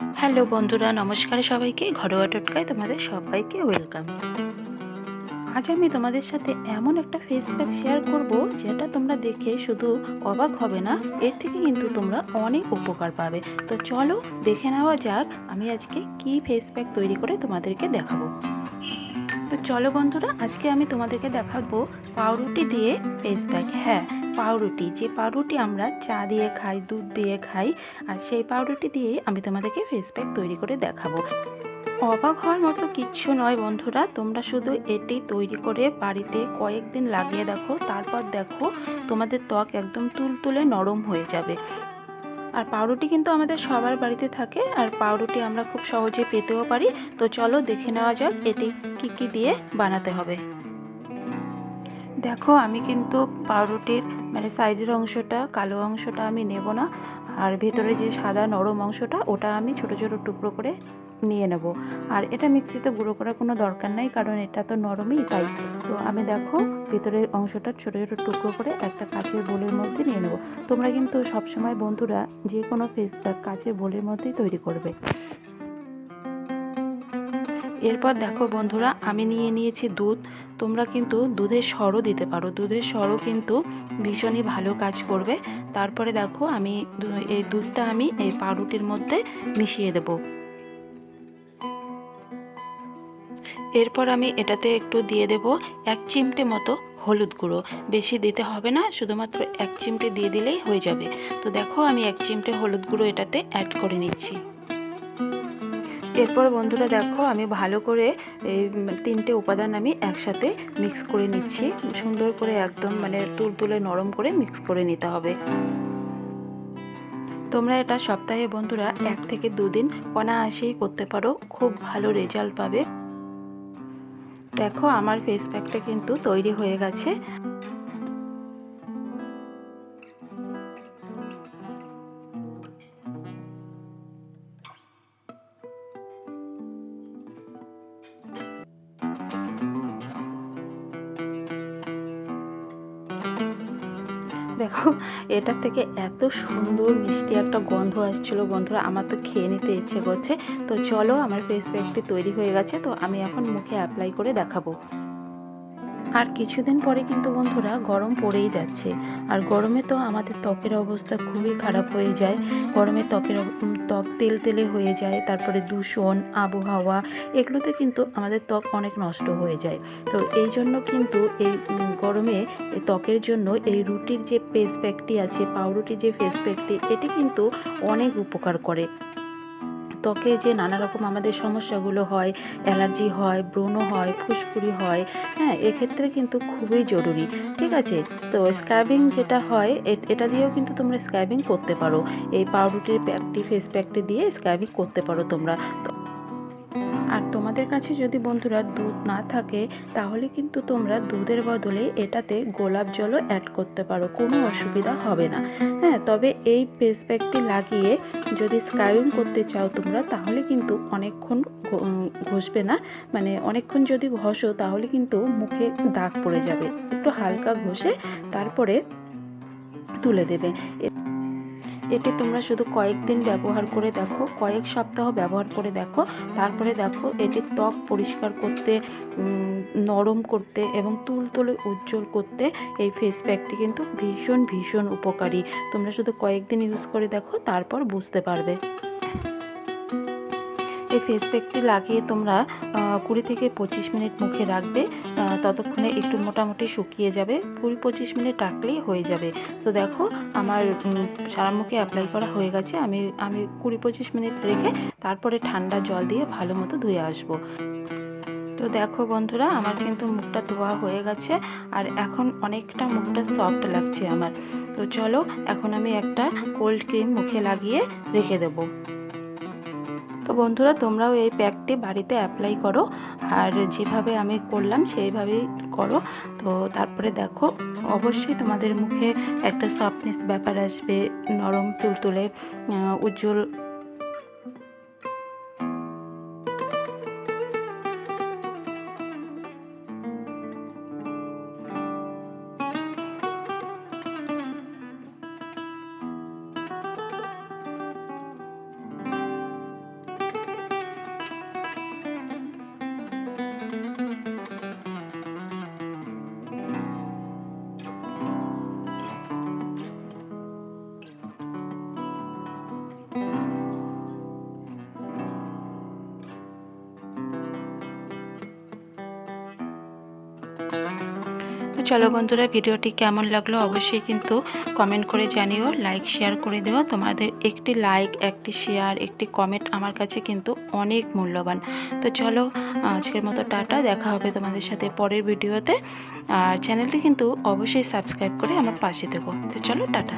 Hello বন্ধুরা, নমস্কার সবাইকে। ঘরোয়া টোটকায় তোমাদের সবাইকে ওয়েলকাম। আজ আমি তোমাদের সাথে এমন একটা ফেস প্যাক শেয়ার করব, যেটা তোমরা দেখে শুধু অবাক হবে না, এর থেকে কিন্তু তোমরা অনেক উপকার পাবে। তো চলো দেখে নেওয়া যাক আমি আজকে কি ফেস প্যাক তৈরি করে তোমাদেরকে দেখাবো। তো চলো বন্ধুরা, আজকে আমি তোমাদেরকে দেখাবো পাউরুটি দিয়ে ফেস প্যাক হ্যাঁ পাউরুটি, যে পাউরুটি আমরা চা দিয়ে খাই, দুধ দিয়ে খাই, আর সেই পাউরুটি দিয়ে আমি তোমাদেরকে ফেস প্যাক তৈরি করে দেখাবো। অবাক হওয়ার মতো কিচ্ছু নয় বন্ধুরা, তোমরা শুধু এটি তৈরি করে বাড়িতে কয়েকদিন লাগিয়ে দেখো, তারপর দেখো তোমাদের ত্বক একদম তুলতুলে নরম হয়ে যাবে। আর পাউরুটি কিন্তু আমাদের সবার বাড়িতে থাকে আর পাউরুটি আমরা খুব সহজে পেতেও পারি। তো চলো দেখে নেওয়া যাক এটি কি কি দিয়ে বানাতে হবে। দেখো আমি কিন্তু পাউরুটির মানে সাইজের অংশটা, কালো অংশটা আমি নেব না। আর ভেতরে যে সাদা নরম অংশটা, ওটা আমি ছোট ছোট টুকরো করে নিয়ে নেব। আর এটা মিক্সিতে গুঁড়ো করার কোনো দরকার নাই, কারণ এটা তো নরমই, তাই। তো আমি দেখো, ভিতরের অংশটা ছোট ছোট টুকরো করে একটা কাঁচের বোলের মধ্যে নিয়ে নেব। তোমরা কিন্তু সবসময় বন্ধুরা যে কোনো ফেস প্যাক কাঁচের বোলের মধ্যেই তৈরি করবে। এরপর দেখো বন্ধুরা, আমি নিয়ে নিয়েছি দুধ। তোমরা কিন্তু দুধের সরও দিতে পারো। দুধের সরও কিন্তু ভীষণই ভালো কাজ করবে। তারপরে দেখো, আমি এই দুধটা আমি এই পাউরুটির মধ্যে মিশিয়ে দেব। এরপর আমি এটাতে একটু দিয়ে দেব এক চিমটে মতো হলুদ গুঁড়ো। বেশি দিতে হবে না, শুধুমাত্র এক চিমটে দিয়ে দিলেই হয়ে যাবে। তো দেখো আমি এক চিমটে হলুদ গুঁড়ো এটাতে অ্যাড করে নিচ্ছি। এরপর বন্ধুরা দেখো আমি ভালো করে এই তিনটে উপাদান আমি একসাথে মিক্স করে নিচ্ছি। সুন্দর করে একদম মানে তুলতুলে নরম করে মিক্স করে নিতে হবে। তোমরা এটা সপ্তাহে বন্ধুরা এক থেকে দুদিন অনায়াসেই করতে পারো। খুব ভালো রেজাল্ট পাবে। দেখো আমার ফেস প্যাকটা কিন্তু তৈরি হয়ে গেছে। দেখো, এটা থেকে এত সুন্দর মিষ্টি একটা গন্ধ আসছিল। বন্ধুরা, আমার তো খেয়ে নিতে ইচ্ছে করছে। তো চলো, আমার ফেস প্যাকটি তৈরি হয়ে গেছে। তো আমি এখন মুখে অ্যাপ্লাই করে দেখাবো। আর কিছুদিন পরে কিন্তু বন্ধুরা, গরম পড়েই যাচ্ছে। আর গরমে তো আমাদের ত্বকের অবস্থা খুবই খারাপ হয়ে যায়। গরমে ত্বকের ত্বক তেল তেলে হয়ে যায়। তারপরে দূষণ, আবহাওয়া, এগুলোতে কিন্তু আমাদের ত্বক অনেক নষ্ট হয়ে যায়। তো এই জন্য কিন্তু এই গরমে ত্বকের জন্য এই রুটির যে ফেস প্যাকটি আছে, পাউরুটির যে ফেস প্যাকটি এটি কিন্তু অনেক উপকার করে। ত্বকে যে নানা রকম আমাদের সমস্যাগুলো হয়, অ্যালার্জি হয়, ব্রণ হয়, ফুসকুড়ি হয় হ্যাঁ এক্ষেত্রে কিন্তু খুবই জরুরি, ঠিক আছে? তো স্ক্রাবিং যেটা হয় এটা দিয়েও কিন্তু তোমরা স্ক্রাবিং করতে পারো। এই পাউরুটির প্যাকটি ফেস প্যাকটি দিয়ে স্ক্রাবিং করতে পারো তোমরা। আর তোমাদের কাছে যদি বন্ধুরা দুধ না থাকে, তাহলে কিন্তু তোমরা দুধের বদলে এটাতে গোলাপ জলও অ্যাড করতে পারো, কোনো অসুবিধা হবে না। হ্যাঁ তবে এই ফেস প্যাকটি লাগিয়ে যদি স্ক্রাবিং করতে চাও তোমরা, তাহলে কিন্তু অনেকক্ষণ ঘষবে না। মানে অনেকক্ষণ যদি ঘষো, তাহলে কিন্তু মুখে দাগ পড়ে যাবে। একটু হালকা ঘষে তারপরে তুলে দেবে। এটি তোমরা শুধু কয়েকদিন ব্যবহার করে দেখো, কয়েক সপ্তাহ ব্যবহার করে দেখো। তারপরে দেখো এটি ত্বক পরিষ্কার করতে নরম করতে এবং তুলতুলে উজ্জ্বল করতে এই ফেস প্যাকটি কিন্তু ভীষণ ভীষণ উপকারী। তোমরা শুধু কয়েকদিন ইউজ করে দেখো, তারপর বুঝতে পারবে। এই ফেস প্যাকটি লাগিয়ে তোমরা কুড়ি থেকে পঁচিশ মিনিট মুখে রাখবে ততক্ষণে একটু মোটামুটি শুকিয়ে যাবে, কুড়ি পঁচিশ মিনিট রাখলেই হয়ে যাবে। তো দেখো, আমার সারা মুখে অ্যাপ্লাই করা হয়ে গেছে, আমি আমি কুড়ি পঁচিশ মিনিট রেখে তারপরে ঠান্ডা জল দিয়ে ভালো মতো ধুয়ে আসব। তো দেখো বন্ধুরা, আমার কিন্তু মুখটা ধোয়া হয়ে গেছে, আর এখন অনেকটা মুখটা সফট লাগছে আমার। তো চলো, এখন আমি একটা কোল্ড ক্রিম মুখে লাগিয়ে রেখে দেবো। তো বন্ধুরা, তোমরাও এই প্যাকটি বাড়িতে অ্যাপ্লাই করো। আর যেভাবে আমি করলাম, সেইভাবেই করো। তো তারপরে দেখো, অবশ্যই তোমাদের মুখে একটা সফটনেস ব্যাপার আসবে। নরম, তুলতুলে উজ্জ্বল চলো বন্ধুরা, ভিডিওটি কেমন লাগল অবশ্যই কিন্তু কমেন্ট করে জানিও লাইক শেয়ার করে দেও তোমাদের একটি লাইক একটি শেয়ার একটি কমেন্ট আমার কাছে কিন্তু অনেক মূল্যবান। তো চলো, আজকের মতো টাটা, দেখা হবে তোমাদের সাথে পরের ভিডিওতে। আর চ্যানেলটি কিন্তু অবশ্যই সাবস্ক্রাইব করে আমার পাশে থেকো। তো চলো, টাটা।